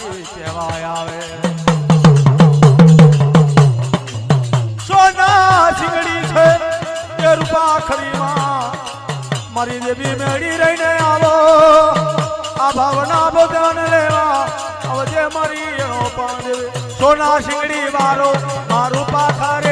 મારી સેવાય આવે સોના છીંગડી છે એ રૂપાખરીમાં મારી દેવી મેળી રહીને આવો આ ભાવના બધાને લેવા આવજે મારી એનો પાંડવે સોના છીંગડી વાળો, મારું પાખરે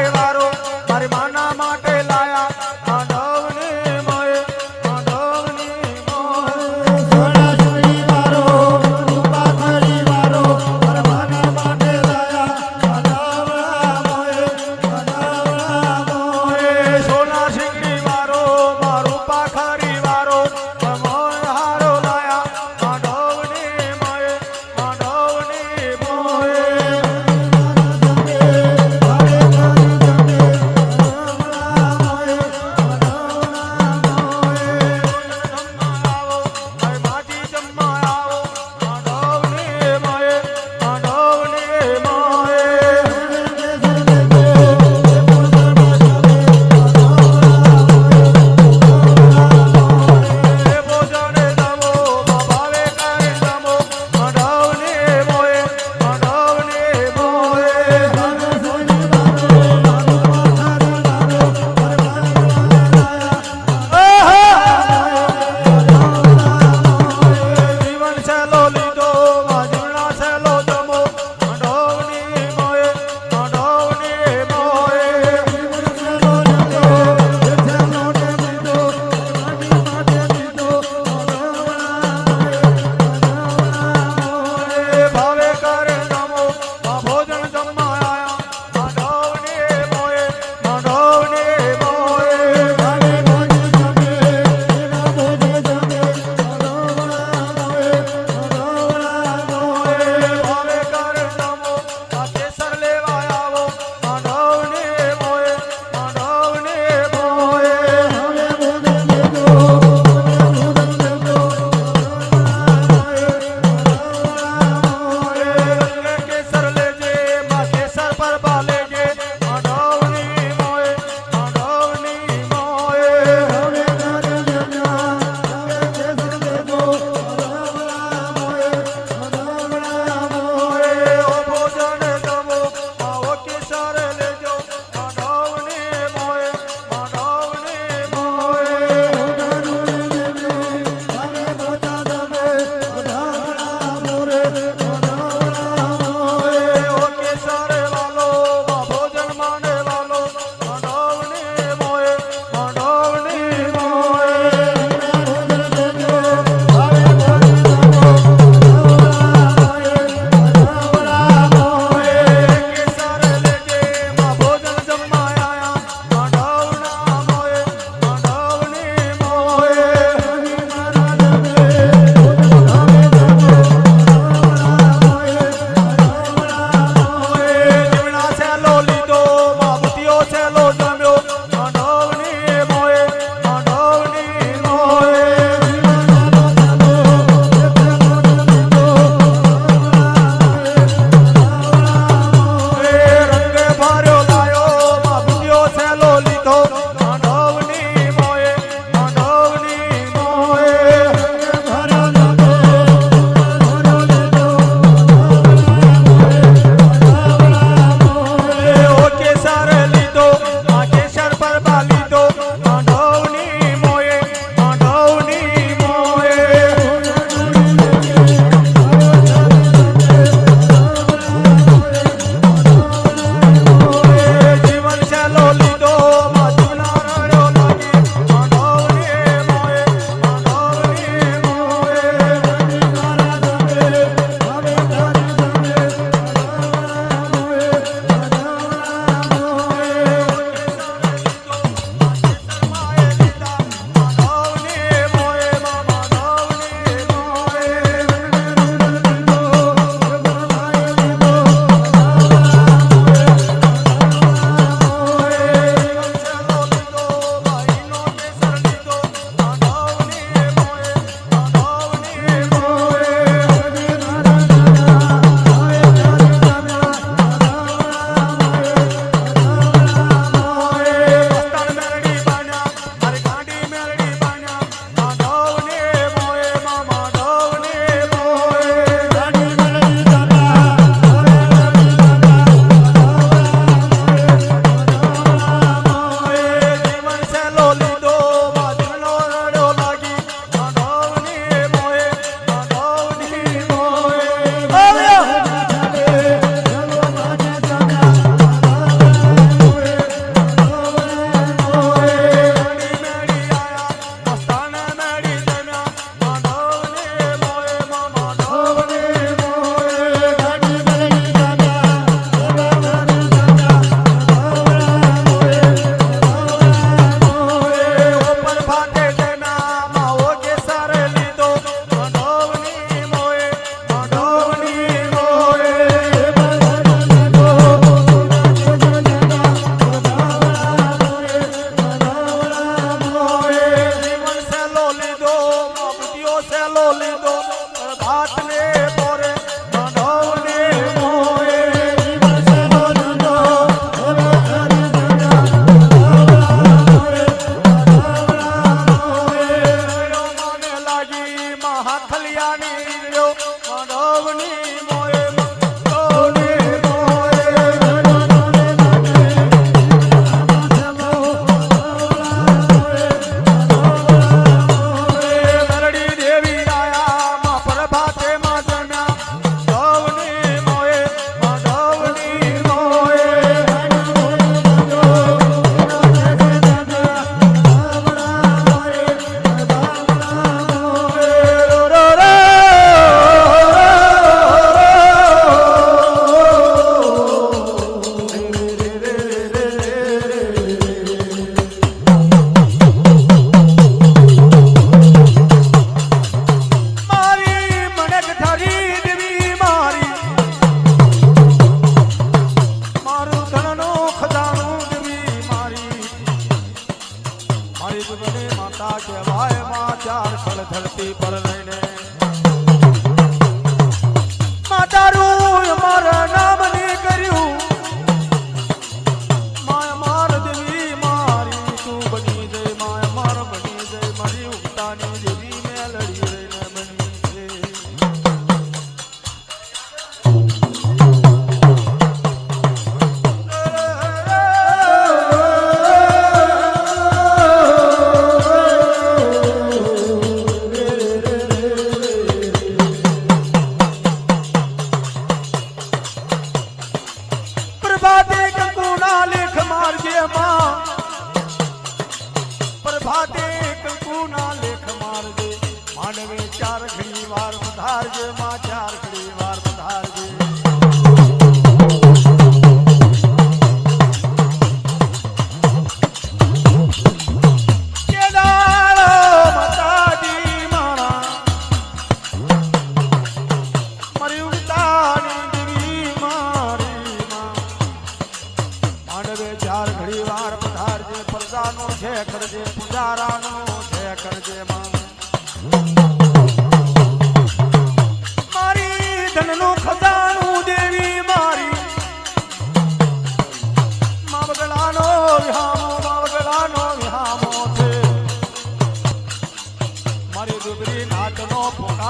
માં પ્રભાતે કંકુના લેખ મારજે માનવે ચાર ઘણી વાર વધારજે માં ચાર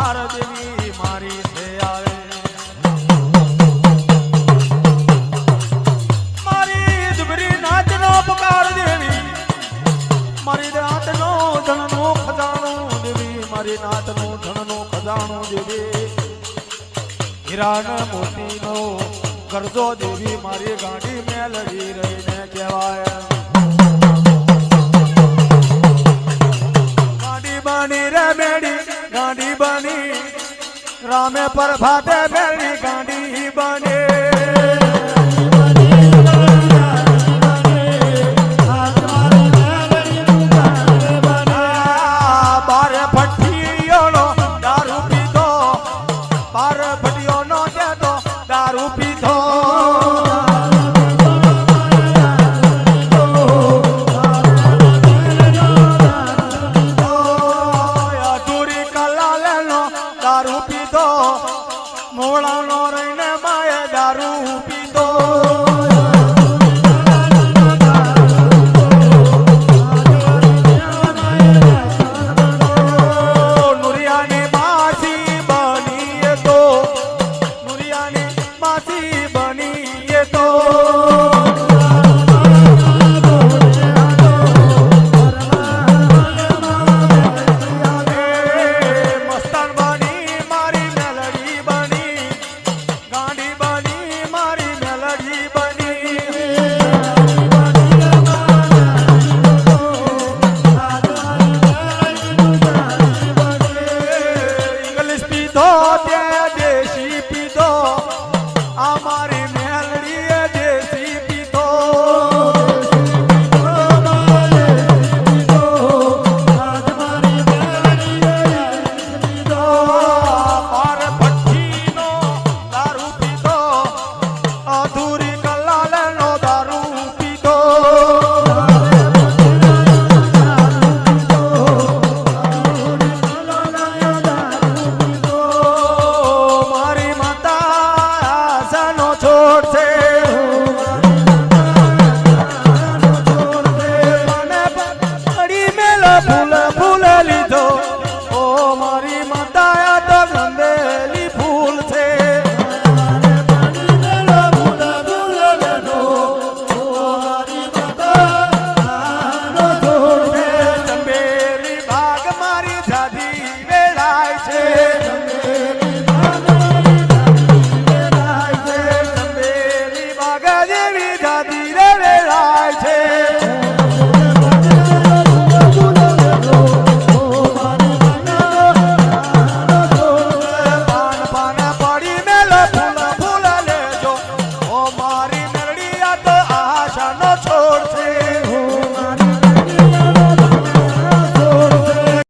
હાર મારી છે આવે. મારી દુબરી નાચનો પકાર દેવી. મારી નાતનો ધનનો ખજાનો કરજો દેવી. મારી ગાડી મેલડી રહીને કહેવાય. ગાડી ગાંડી બની રામે પર ફાટે મેળી ગાંડી બની.